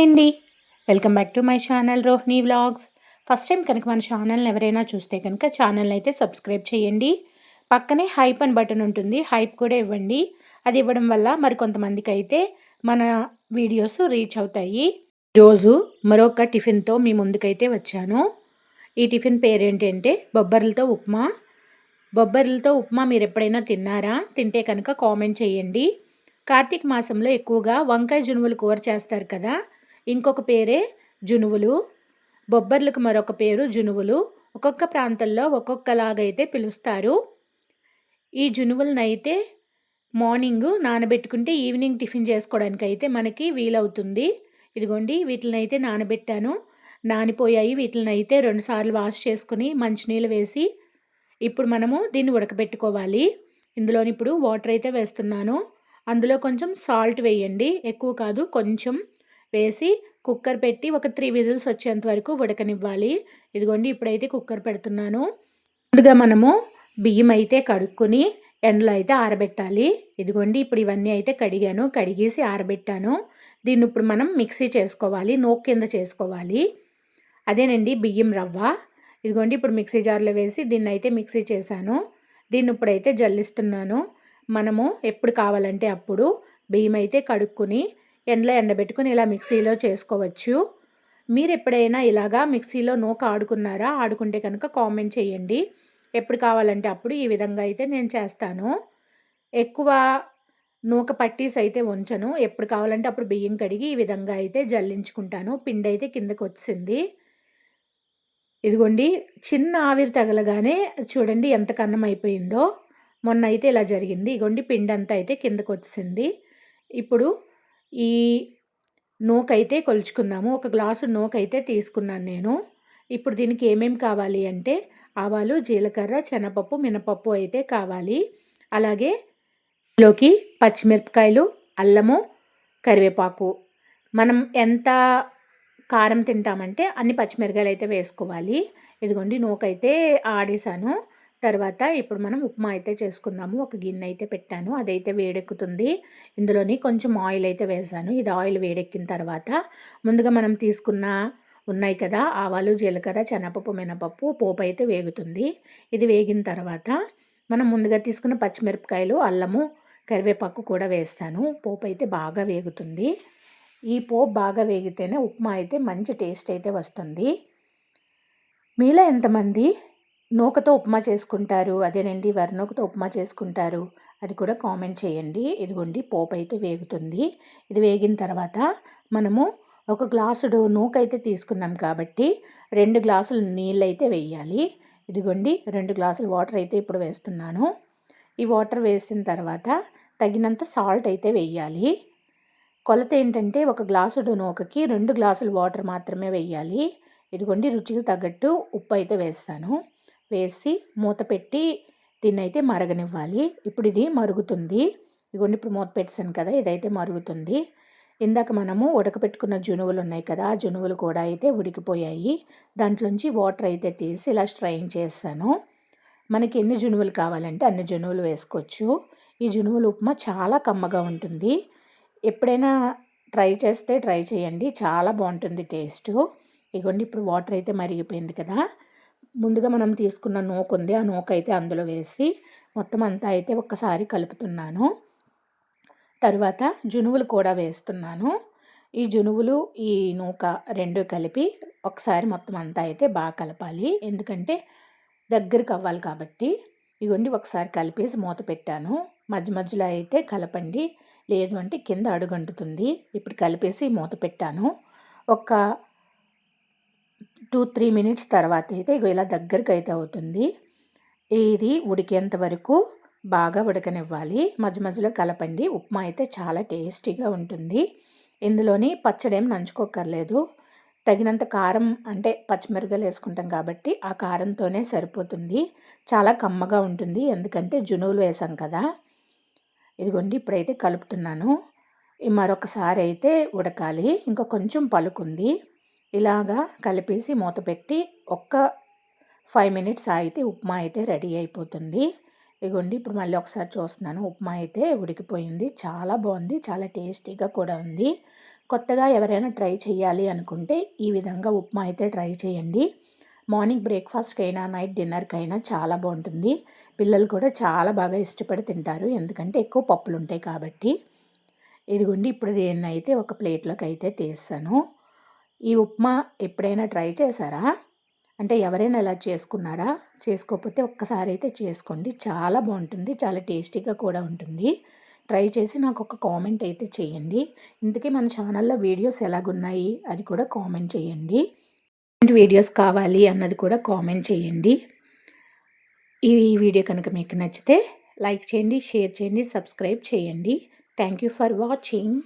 Hi అండి. Welcome back to my channel Rohini vlogs. First time కనుక మన ఛానల్ని ఎవరైనా చూస్తే కనుక ఛానల్ని అయితే సబ్స్క్రైబ్ చేయండి. పక్కనే హైప్ అని బటన్ ఉంటుంది. హైప్ కూడా ఇవ్వండి. అది ఇవ్వడం వల్ల మరి కొంతమందికి అయితే మన వీడియోస్ రీచ్ అవుతాయి. రోజు మరొక టిఫిన్తో మీ ముందుకైతే వచ్చాను. ఈ టిఫిన్ పేరేంటంటే బొబ్బర్లతో ఉప్మా. బొబ్బర్లతో ఉప్మా మీరు ఎప్పుడైనా తిన్నారా? తింటే కనుక కామెంట్ చేయండి. కార్తీక మాసంలో ఎక్కువగా వంకాయ జునువులు కూర చేస్తారు కదా? ఇంకొక పేరే జునువులు. బొబ్బర్లకు మరొక పేరు జునువులు. ఒక్కొక్క ప్రాంతంలో ఒక్కొక్కలాగైతే పిలుస్తారు. ఈ జునువులనైతే మార్నింగ్ నానబెట్టుకుంటే ఈవినింగ్ టిఫిన్ చేసుకోవడానికి అయితే మనకి వీలవుతుంది. ఇదిగోండి వీటిని అయితే నానబెట్టాను. నానిపోయాయి వీటిని అయితే రెండుసార్లు వాష్ చేసుకుని మంచినీళ్ళు వేసి ఇప్పుడు మనము దీన్ని ఉడకబెట్టుకోవాలి. ఇందులోని ఇప్పుడు వాటర్ అయితే వేస్తున్నాను. అందులో కొంచెం సాల్ట్ వేయండి. ఎక్కువ కాదు కొంచెం వేసి కుక్కర్ పెట్టి ఒక త్రీ విజిల్స్ వచ్చేంత వరకు ఉడకనివ్వాలి. ఇదిగోండి ఇప్పుడైతే కుక్కర్ పెడుతున్నాను. ముందుగా మనము బియ్యం అయితే కడుక్కొని ఎండలో అయితే ఆరబెట్టాలి. ఇదిగోండి ఇప్పుడు ఇవన్నీ అయితే కడిగాను. కడిగేసి ఆరబెట్టాను. దీన్ని ఇప్పుడు మనం మిక్సీ చేసుకోవాలి. నోక్ కింద చేసుకోవాలి. అదేనండి బియ్యం రవ్వ. ఇదిగోండి ఇప్పుడు మిక్సీ జార్లో వేసి దీన్ని అయితే మిక్సీ చేశాను. దీన్ని ఇప్పుడైతే జల్లిస్తున్నాను. మనము ఎప్పుడు కావాలంటే అప్పుడు బియ్యం అయితే కడుక్కొని ఎండలో ఎండబెట్టుకుని ఇలా మిక్సీలో చేసుకోవచ్చు. మీరు ఎప్పుడైనా ఇలాగా మిక్సీలో నూక ఆడుకున్నారా? ఆడుకుంటే కనుక కామెంట్ చేయండి. ఎప్పుడు కావాలంటే అప్పుడు ఈ విధంగా అయితే నేను చేస్తాను. ఎక్కువ నూక పట్టీస్ అయితే ఉంచను. ఎప్పుడు కావాలంటే అప్పుడు బియ్యం కడిగి ఈ విధంగా అయితే జల్లించుకుంటాను. పిండి అయితే కిందకు వచ్చింది ఇదిగోండి చిన్న ఆవిరి తగలగానే చూడండి ఎంత కన్నం అయిపోయిందో. మొన్న అయితే ఇలా జరిగింది. ఇగోండి పిండి అంతా అయితే కిందకు వచ్చింది ఇప్పుడు ఈ నూకైతే కొలుచుకుందాము. ఒక గ్లాసు నూకైతే తీసుకున్నాను నేను. ఇప్పుడు దీనికి ఏమేమి కావాలి అంటే ఆవాలు జీలకర్ర శనపప్పు మినపప్పు అయితే కావాలి. అలాగే లోకి పచ్చిమిరపకాయలు అల్లము కరివేపాకు. మనం ఎంత కారం తింటామంటే అన్ని పచ్చిమిరకాయలు అయితే వేసుకోవాలి. ఇదిగోండి నూకైతే ఆడేసాను. తర్వాత ఇప్పుడు మనం ఉప్మా అయితే చేసుకుందాము. ఒక గిన్నె అయితే పెట్టాను. అదైతే వేడెక్కుతుంది. ఇందులోని కొంచెం ఆయిల్ అయితే వేసాను. ఇది ఆయిల్ వేడెక్కిన తర్వాత ముందుగా మనం తీసుకున్న ఉన్నాయి కదా ఆవాలు జీలకర్ర శనగపప్పు మినపప్పు పోపు అయితే వేగుతుంది. ఇది వేగిన తర్వాత మనం ముందుగా తీసుకున్న పచ్చిమిరపకాయలు అల్లము కరివేపాకు కూడా వేస్తాను. పోపు అయితే బాగా వేగుతుంది. ఈ పోపు బాగా వేగితేనే ఉప్మా అయితే మంచి టేస్ట్ అయితే వస్తుంది. మీలో ఎంతమంది నూకతో ఉప్మా చేసుకుంటారు అదేనండి వరనూకతో ఉప్మా చేసుకుంటారు అది కూడా కామెంట్ చేయండి. ఇదిగోండి పోపు అయితే వేగుతుంది. ఇది వేగిన తర్వాత మనము ఒక గ్లాసుడు నూక అయితే తీసుకున్నాం కాబట్టి రెండు గ్లాసులు నీళ్ళు అయితే వేయాలి. ఇదిగోండి రెండు గ్లాసులు వాటర్ అయితే ఇప్పుడు వేస్తున్నాను. ఈ వాటర్ వేసిన తర్వాత తగినంత సాల్ట్ అయితే వేయాలి. కొలత ఏంటంటే ఒక గ్లాసుడు నూకకి రెండు గ్లాసులు వాటర్ మాత్రమే వేయాలి. ఇదిగోండి రుచికి తగ్గట్టు ఉప్పు అయితే వేస్తాను. వేసి మూత పెట్టి దీన్నైతే మరగనివ్వాలి. ఇప్పుడు ఇది మరుగుతుంది. ఇగోండి ఇప్పుడు మూత పెట్టాను కదా ఇదైతే మరుగుతుంది. ఇందాక మనము ఉడకపెట్టుకున్న జునువులు ఉన్నాయి కదా ఆ జునువులు కూడా అయితే ఉడికిపోయాయి. దాంట్లోంచి వాటర్ అయితే తీసి ఇలా స్ట్రైన్ చేస్తాను మనకి ఎన్ని జునువులు కావాలంటే అన్ని జునువులు వేసుకోవచ్చు. ఈ జునువులు ఉప్మా చాలా కమ్మగా ఉంటుంది. ఎప్పుడైనా ట్రై చేస్తే ట్రై చేయండి. చాలా బాగుంటుంది టేస్ట్. ఇగోండి ఇప్పుడు వాటర్ అయితే మరిగిపోయింది కదా. ముందుగా మనం తీసుకున్న నూక ఉంది. ఆ నూక అయితే అందులో వేసి మొత్తం అంతా అయితే ఒక్కసారి కలుపుతున్నాను. తర్వాత జునువులు కూడా వేస్తున్నాను. ఈ జునువులు ఈ నూక రెండు కలిపి ఒకసారి మొత్తం అంతా అయితే బాగా కలపాలి. ఎందుకంటే దగ్గరికి అవ్వాలి కాబట్టి. ఇగోండి ఒకసారి కలిపేసి మూత పెట్టాను. మధ్య మధ్యలో అయితే కలపండి. లేదు అంటే కింద అడుగంటుతుంది. ఇప్పుడు కలిపేసి మూత పెట్టాను. ఒక టూ త్రీ మినిట్స్ తర్వాత అయితే ఇలా దగ్గరికి అయితే అవుతుంది. ఇది ఉడికేంత వరకు బాగా ఉడకనివ్వాలి. మధ్య మధ్యలో కలపండి. ఉప్మా అయితే చాలా టేస్టీగా ఉంటుంది. ఇందులోని పచ్చడి ఏం నంచుకోకర్లేదు తగినంత కారం అంటే పచ్చిమిరపకాయలు వేసుకుంటాం కాబట్టి ఆ కారంతోనే సరిపోతుంది. చాలా కమ్మగా ఉంటుంది. ఎందుకంటే జునువులు వేసాం కదా. ఇదిగోండి ఇప్పుడైతే కలుపుతున్నాను. మరొకసారి అయితే ఉడకాలి. ఇంకా కొంచెం పలుకుంది. ఇలాగా కలిపేసి మూత పెట్టి ఒక్క ఫైవ్ మినిట్స్ ఆగితే ఉప్మా అయితే రెడీ అయిపోతుంది. ఇగోండి ఇప్పుడు మళ్ళీ ఒకసారి చూస్తున్నాను. ఉప్మా అయితే ఉడికిపోయింది. చాలా బాగుంది. చాలా టేస్టీగా కూడా ఉంది. కొత్తగా ఎవరైనా ట్రై చేయాలి అనుకుంటే ఈ విధంగా ఉప్మా అయితే ట్రై చేయండి. మార్నింగ్ బ్రేక్ఫాస్ట్కైనా నైట్ డిన్నర్కైనా చాలా బాగుంటుంది. పిల్లలు కూడా చాలా బాగా ఇష్టపడి తింటారు. ఎందుకంటే ఎక్కువ పప్పులు ఉంటాయి కాబట్టి. ఇదిగోండి ఇప్పుడు దేన్నైతే ఒక ప్లేట్లోకి అయితే తీస్తాను. ఈ ఉప్మా ఎప్పుడైనా ట్రై చేశారా? అంటే ఎవరైనా ఇలా చేసుకున్నారా? చేసుకోకపోతే ఒక్కసారి అయితే చేసుకోండి. చాలా బాగుంటుంది. చాలా టేస్టీగా కూడా ఉంటుంది. ట్రై చేసి నాకు ఒక కామెంట్ అయితే చేయండి. ఇంతకీ మన ఛానల్లో వీడియోస్ ఎలాగున్నాయి? అది కూడా కామెంట్ చేయండి. వీడియోస్ కావాలి అన్నది కూడా కామెంట్ చేయండి. ఈ వీడియో కనుక మీకు నచ్చితే లైక్ చేయండి షేర్ చేయండి సబ్స్క్రైబ్ చేయండి. Thank you for watching.